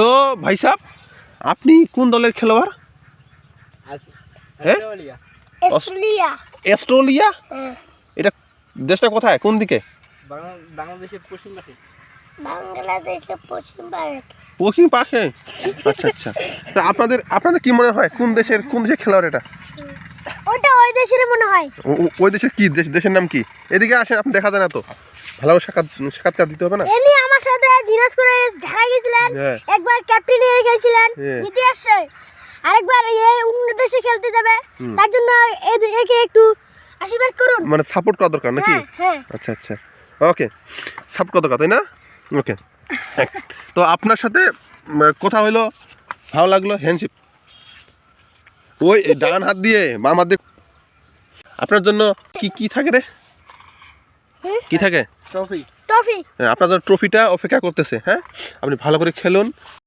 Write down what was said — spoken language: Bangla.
তো ভাই সাহেব আপনি কোন দলের খেলোয়াড়? হ্যাঁ? অস্ট্রেলিয়া। অস্ট্রেলিয়া। হ্যাঁ। এটা দেশটা কোথায়? কোন দিকে? বাংলাদেশের পশ্চিম পাশে। বাংলাদেশের পশ্চিম পাশে? আচ্ছা আচ্ছা। তা আপনাদের আপনাদের কি মনে হয় কোন দেশের কোন দেশের খেলোয়াড় এটা? ওটা ওই দেশের মনে হয়। ওই দেশের কি দেশের নাম কি? এদিকে আসেন আপনি দেখা যায় না তো ভালো সাক্ষাৎ সাক্ষাৎকার দিতে হবে না? এমনি আমার সাথে দিনাজপুরে ঢাকা গেছিলেন হ্যাঁ। একবার ক্যাপ্টেন হয়ে খেলছিলেন। জিতে আসছে আরেকবার এই অন্য দেশে খেলতে যাবে। তার জন্য একে একটু আশীর্বাদ করুন। মানে সাপোর্ট করা দরকার নাকি? হ্যাঁ হ্যাঁ। আচ্ছা আচ্ছা। ওকে। সাপোর্ট করা দরকার তাই না? ওকে। তো আপনার সাথে কথা হইল ভালো লাগল হ্যান্ডশিপ ওই ডান হাত দিয়ে বাম হাত দিয়ে। আপনার জন্য কি কি থাকে রে? কি থাকে? ট্রফি। ট্রফি। হ্যাঁ, আপনার জন্য ট্রফিটা অপেক্ষা করতেছে হ্যাঁ আপনি ভালো করে খেলুন।